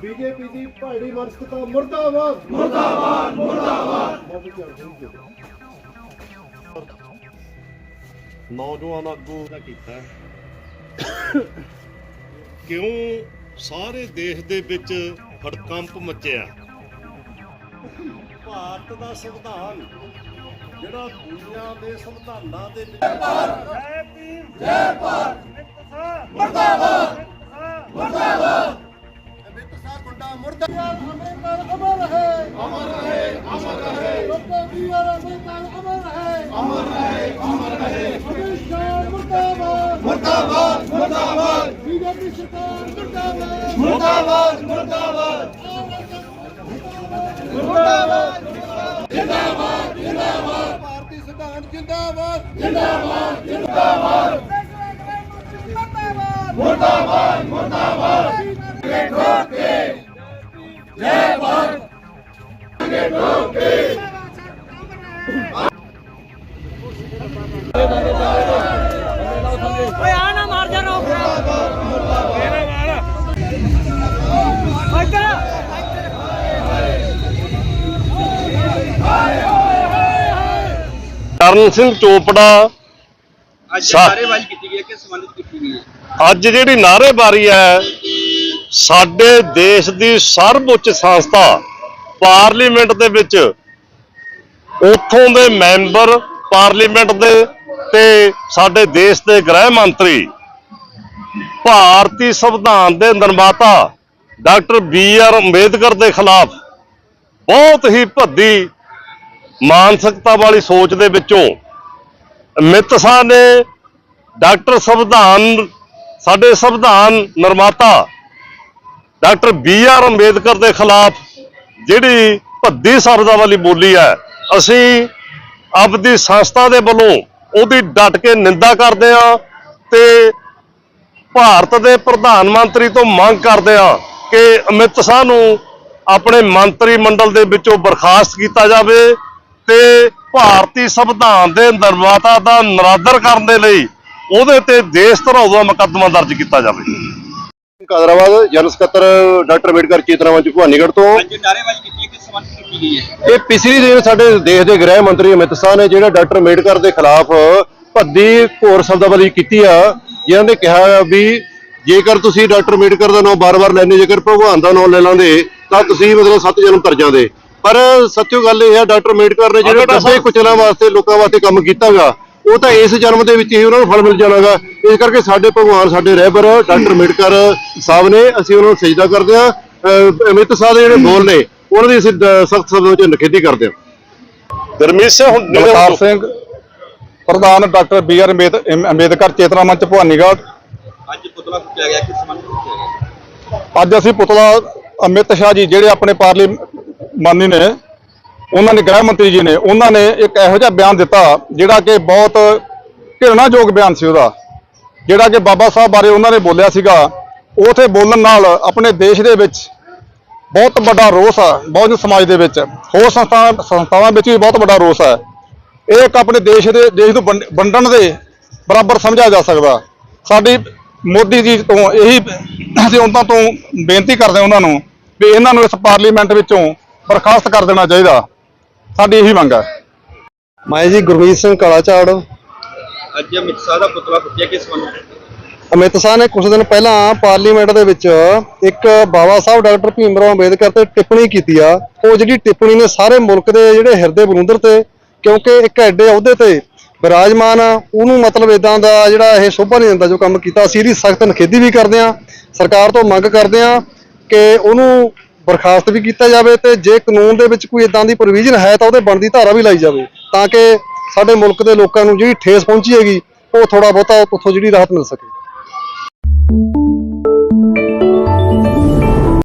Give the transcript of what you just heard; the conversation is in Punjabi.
ਬੀਜੇਪੀ ਦੀ ਭਾੜੀ ਮਨਸਕਤਾ ਮੁਰਦਾਬਾਦ ਮੁਰਦਾਬਾਦ ਮੁਰਦਾਬਾਦ ਨੌਜਵਾਨ ਆਗੂ ਦਾ ਕੀਤਾ ਹੈ। ਕਿਉਂ ਸਾਰੇ ਦੇਸ਼ ਦੇ ਵਿੱਚ ਹੜਕੰਪ ਮਚਿਆ? ਭਾਰਤ ਦਾ ਸੰਵਿਧਾਨ ਜਿਹੜਾ ਦੁਨੀਆ ਦੇ ਸੰਵਿਧਾਨਾਂ ਦੇ ਵਿੱਚ ਅਮਿਤ ਸ਼ਾਹ ਗੁੰਡਾ ਮੁਰਦਾ ਅਮਰ ਰਹੇ ਅਮਰ ਰਹੇ ਅਮਰ ਰਹੇ। ਡਾਕਟਰ ਬੀ ਆਰ ਅੰਬੇਦਕਰ ਅਮਰ ਰਹੇ ਅਮਰ ਰਹੇ। ਅਮਰ ਰਹੇ ਅਮਿਤ ਸ਼ਾਹ ਮੁਰਦਾਬਾਦ ਮੁਰਦਾਬਾਦ ਮੁਰਦਾਬਾਦ ਬੀਜੇਪੀ ਸਰਕਾਰ ਮੁਰਦਾਬਾਦ। ਮੁਰਦਾਬਾਦ ਮੁਰਦਾਬਾਦ ਮੁਰਦਾਬਾਦ ਜਿੰਦਾਬਾਦ ਜਿੰਦਾਬਾਦ ਭਾਰਤੀ ਸੰਵਿਧਾਨ ਜਿੰਦਾਬਾਦ ਜਿੰਦਾਬਾਦ ਜਿੰਦਾਬਾਦ ਮੁਰਦਾਬਾਦ ਮੁਰਦਾਬਾਦ ਓਏ ਕਰਨ ਸਿੰਘ ਚੋਪੜਾ ਅੱਜ ਨਾਅਰੇਬਾਜ਼ੀ ਕੀਤੀ ਗਈ ਹੈ ਕਿ ਸੰਬੰਧਿਤ ਕੀਤੀ ਗਈ ਹੈ? ਅੱਜ ਜਿਹੜੀ ਨਾਅਰੇਬਾਜ਼ੀ ਹੈ ਸਾਡੇ ਦੇਸ਼ ਦੀ ਸਰਵਉੱਚ ਸੰਸਥਾ ਪਾਰਲੀਮੈਂਟ ਦੇ ਵਿੱਚ ਉੱਥੋਂ ਦੇ ਮੈਂਬਰ ਪਾਰਲੀਮੈਂਟ ਦੇ ਤੇ ਸਾਡੇ ਦੇਸ਼ ਦੇ ਗ੍ਰਹਿ ਮੰਤਰੀ ਭਾਰਤੀ ਸੰਵਿਧਾਨ ਦੇ ਨਿਰਮਾਤਾ ਡਾਕਟਰ ਬੀ ਆਰ ਅੰਬੇਦਕਰ ਦੇ ਖਿਲਾਫ ਬਹੁਤ ਹੀ ਭੱਦੀ ਮਾਨਸਿਕਤਾ ਵਾਲੀ ਸੋਚ ਦੇ ਵਿੱਚੋਂ ਅਮਿਤ ਸ਼ਾਹ ਨੇ ਡਾਕਟਰ ਸੰਵਿਧਾਨ, ਸਾਡੇ ਸੰਵਿਧਾਨ ਨਿਰਮਾਤਾ ਡਾਕਟਰ ਬੀ ਆਰ ਅੰਬੇਦਕਰ ਦੇ ਖਿਲਾਫ ਜਿਹੜੀ ਭੱਦੀ ਸ਼ਬਦਾਂ ਵਾਲੀ ਬੋਲੀ ਹੈ, ਅਸੀਂ ਆਪਦੀ ਸੰਸਥਾ ਦੇ ਵੱਲੋਂ ਉਹਦੀ ਡਟ ਕੇ ਨਿੰਦਾ ਕਰਦੇ ਹਾਂ ਤੇ ਭਾਰਤ ਦੇ ਪ੍ਰਧਾਨ ਮੰਤਰੀ ਤੋਂ ਮੰਗ ਕਰਦੇ ਹਾਂ ਕਿ ਅਮਿਤ ਸ਼ਾਹ ਨੂੰ ਆਪਣੇ ਮੰਤਰੀ ਮੰਡਲ ਦੇ ਵਿੱਚੋਂ ਬਰਖਾਸਤ ਕੀਤਾ ਜਾਵੇ ਤੇ ਭਾਰਤੀ ਸੰਵਿਧਾਨ ਦੇ ਨਿਰਮਾਤਾ ਦਾ ਨਰਾਦਰ ਕਰਨ ਦੇ ਲਈ ਉਹਦੇ ਤੇ ਦੇਸ਼ ਧਰਾਉ ਦਾ ਮੁਕੱਦਮਾ ਦਰਜ ਕੀਤਾ ਜਾਵੇ। ਕਾਦਰਾਬਾਦ ਜਨਰਲ ਸਕੱਤਰ ਡਾਕਟਰ ਅੰਬੇਡਕਰ ਚੇਤਨਾ ਮੰਚ ਭਵਾਨੀਗੜ੍ਹ ਤੋਂ। ਅੱਜ ਨਾਅਰੇਬਾਜ਼ੀ ਕੀਤੀ ਕਿ ਸੰਬੰਧਿਤ ਕੀਤੀ ਗਈ ਹੈ? ਇਹ ਪਿਛਲੀ ਦਿਨ ਸਾਡੇ ਦੇਸ਼ ਦੇ ਗ੍ਰਹਿ ਮੰਤਰੀ ਅਮਿਤ ਸ਼ਾਹ ਨੇ ਜਿਹੜਾ ਡਾਕਟਰ ਅੰਬੇਡਕਰ ਦੇ ਖਿਲਾਫ ਭੱਦੀ ਘੋਰ ਸ਼ਬਦਾਵਲੀ ਕੀਤੀ ਆ ਜਿਨ੍ਹਾਂ ਨੇ ਕਿਹਾ ਵੀ ਜੇਕਰ ਤੁਸੀਂ ਡਾਕਟਰ ਅੰਬੇਡਕਰ ਦਾ ਨਾਮ ਬਾਰ-ਬਾਰ ਲੈਣੇ ਜੇਕਰ ਭਗਵਾਨ ਦਾ ਨਾਮ ਲੈ ਲਾਂਦੇ ਤਾਂ ਤੁਸੀਂ ਮਤਲਬ ਸੱਤ ਜਨਮ ਤਰ ਜਾਂਦੇ ਪਰ ਸੱਚੋ ਗੱਲ ਇਹ ਹੈ ਡਾਕਟਰ ਅੰਬੇਡਕਰ ਨੇ ਜਿਹੜਾ ਦੱਬੇ ਕੁਚਲਾਂ ਵਾਸਤੇ ਲੋਕਾਂ ਵਾਸਤੇ ਕੰਮ ਕੀਤਾਗਾ ਉਹ ਤਾਂ ਇਸ ਜਨਮ ਦੇ ਵਿੱਚ ਹੀ ਉਹਨਾਂ ਨੂੰ ਫਲ ਮਿਲ ਜਾਣਾਗਾ। ਇਸ ਕਰਕੇ ਸਾਡੇ ਭਗਵਾਨ ਸਾਡੇ ਰਹਿਬਰ ਡਾਕਟਰ ਅੰਬੇਡਕਰ ਸਾਹਿਬ ਨੇ ਅਸੀਂ ਉਹਨਾਂ ਨੂੰ ਸਜਦਾ ਕਰਦੇ ਹਾਂ। ਅਹ ਅਮਿਤ ਸ਼ਾਹ ਦੇ ਜਿਹੜੇ ਬੋਲ ਨੇ ਉਹਨਾਂ ਦੀ ਅਸੀਂ ਸਖਤ ਸ਼ਬਦਾਂ ਵਿੱਚ ਨਿਖੇਧੀ ਕਰਦੇ ਹਾਂ। ਗਰਮੀਤ ਸਿੰਘ ਹੁਣ ਸਿੰਘ ਪ੍ਰਧਾਨ doctor B R Ambed Ambedkar Chetna Manch Bhawanigarh. ਪੁਤਲਾ ਫੁੱਕਿਆ ਗਿਆ ਕਿ ਸੰਬੰਧਿਤ ਕੀਤਾ ਗਿਆ? ਅੱਜ ਅਸੀਂ ਪੁਤਲਾ ਅਮਿਤ ਸ਼ਾਹ ਜੀ ਜਿਹੜੇ ਆਪਣੇ ਪਾਰਲੀਮਾਨੀ ਨੇ, ਉਹਨਾਂ ਨੇ ਗ੍ਰਹਿ ਮੰਤਰੀ ਜੀ ਨੇ, ਉਹਨਾਂ ਨੇ ਇੱਕ ਇਹੋ ਜਿਹਾ ਬਿਆਨ ਦਿੱਤਾ ਜਿਹੜਾ ਕਿ ਬਹੁਤ ਘਿਰਣਾਯੋਗ ਬਿਆਨ ਸੀ ਉਹਦਾ, ਜਿਹੜਾ ਕਿ ਬਾਬਾ ਸਾਹਿਬ ਬਾਰੇ ਉਹਨਾਂ ਨੇ ਬੋਲਿਆ ਸੀਗਾ। ਉਥੇ ਬੋਲਣ ਨਾਲ ਆਪਣੇ ਦੇਸ਼ ਦੇ ਵਿੱਚ ਬਹੁਤ ਵੱਡਾ ਰੋਸ ਆ ਬਹੁਜਨ ਸਮਾਜ ਦੇ ਵਿੱਚ, ਹੋਰ ਸੰਸਥਾ ਸੰਸਥਾਵਾਂ ਵਿੱਚ ਵੀ ਬਹੁਤ ਵੱਡਾ ਰੋਸ ਹੈ ਇਹ ਇੱਕ ਆਪਣੇ ਦੇਸ਼ ਦੇ, ਦੇਸ਼ ਨੂੰ ਵੰਡ- ਵੰਡਣ ਦੇ ਬਰਾਬਰ ਸਮਝਿਆ ਜਾ ਸਕਦਾ। ਸਾਡੀ ਮੋਦੀ ਜੀ ਤੋਂ ਇਹੀ ਅਸੀਂ ਉਹਨਾਂ ਤੋਂ ਬੇਨਤੀ ਕਰਦੇ ਹਾਂ ਉਹਨਾਂ ਨੂੰ ਵੀ ਇਹਨਾਂ ਨੂੰ ਇਸ ਪਾਰਲੀਮੈਂਟ ਵਿੱਚੋਂ ਬਰਖਾਸਤ ਕਰ ਦੇਣਾ ਚਾਹੀਦਾ। ਸਾਡੀ ਇਹੀ ਮੰਗ ਹੈ। ਮੈਂ ਜੀ ਗੁਰਮੀਤ ਸਿੰਘ ਕਾਲਾਚਾੜ। ਅੱਜ ਅਮਿਤ ਸ਼ਾਹ ਦਾ ਪੁਤਲਾ ਫੁੱਕਿਆ ਕਿ ਸੰਬੰਧਿਤ ਅਮਿਤ ਸ਼ਾਹ ਨੇ ਕੁਝ ਦਿਨ ਪਹਿਲਾਂ ਪਾਰਲੀਮੈਂਟ ਦੇ ਵਿੱਚ ਇੱਕ ਬਾਬਾ ਸਾਹਿਬ ਡਾਕਟਰ ਭੀਮ ਰਾਓ ਅੰਬੇਦਕਰ ਤੇ ਟਿੱਪਣੀ ਕੀਤੀ ਆ। ਉਹ ਜਿਹੜੀ ਟਿੱਪਣੀ ਨੇ ਸਾਰੇ ਮੁਲਕ ਦੇ ਜਿਹੜੇ ਹਿਰਦੇ ਬਲੁੰਦਰ ਤੇ ਕਿਉਂਕਿ ਇੱਕ ਐਡੇ ਅਹੁਦੇ ਤੇ ਵਿਰਾਜਮਾਨ ਆ, ਉਹਨੂੰ ਮਤਲਬ ਇਦਾਂ ਦਾ ਜਿਹੜਾ ਇਹ ਸ਼ੋਭਾ ਨਹੀਂ ਦਿੰਦਾ ਜੋ ਕੰਮ ਕੀਤਾ ਅਸੀਂ ਇਹਦੀ ਸਖਤ ਨਖੇਦੀ ਵੀ ਕਰਦੇ ਆ ਸਰਕਾਰ ਤੋਂ ਮੰਗ ਕਰਦੇ ਆ ਕਿ ਉਹਨੂੰ ਬਰਖਾਸਤ ਵੀ ਕੀਤਾ ਜਾਵੇ ਤੇ ਜੇ ਕਾਨੂੰਨ ਦੇ ਵਿੱਚ ਕੋਈ ਇਦਾਂ ਦੀ ਪ੍ਰੋਵੀਜ਼ਨ ਹੈ ਤਾਂ ਉਹਦੇ ਬਣਦੀ ਧਾਰਾ ਵੀ ਲਾਈ ਜਾਵੇ ਤਾਂ ਕਿ ਸਾਡੇ ਮੁਲਕ ਦੇ ਲੋਕਾਂ ਨੂੰ ਜਿਹੜੀ ਠੇਸ ਪਹੁੰਚੀ ਹੈਗੀ ਉਹ ਥੋੜਾ ਬਹੁਤਾ ਉੱਥੋਂ ਜਿਹੜੀ ਰਾਹਤ ਮਿਲ ਸਕੇ।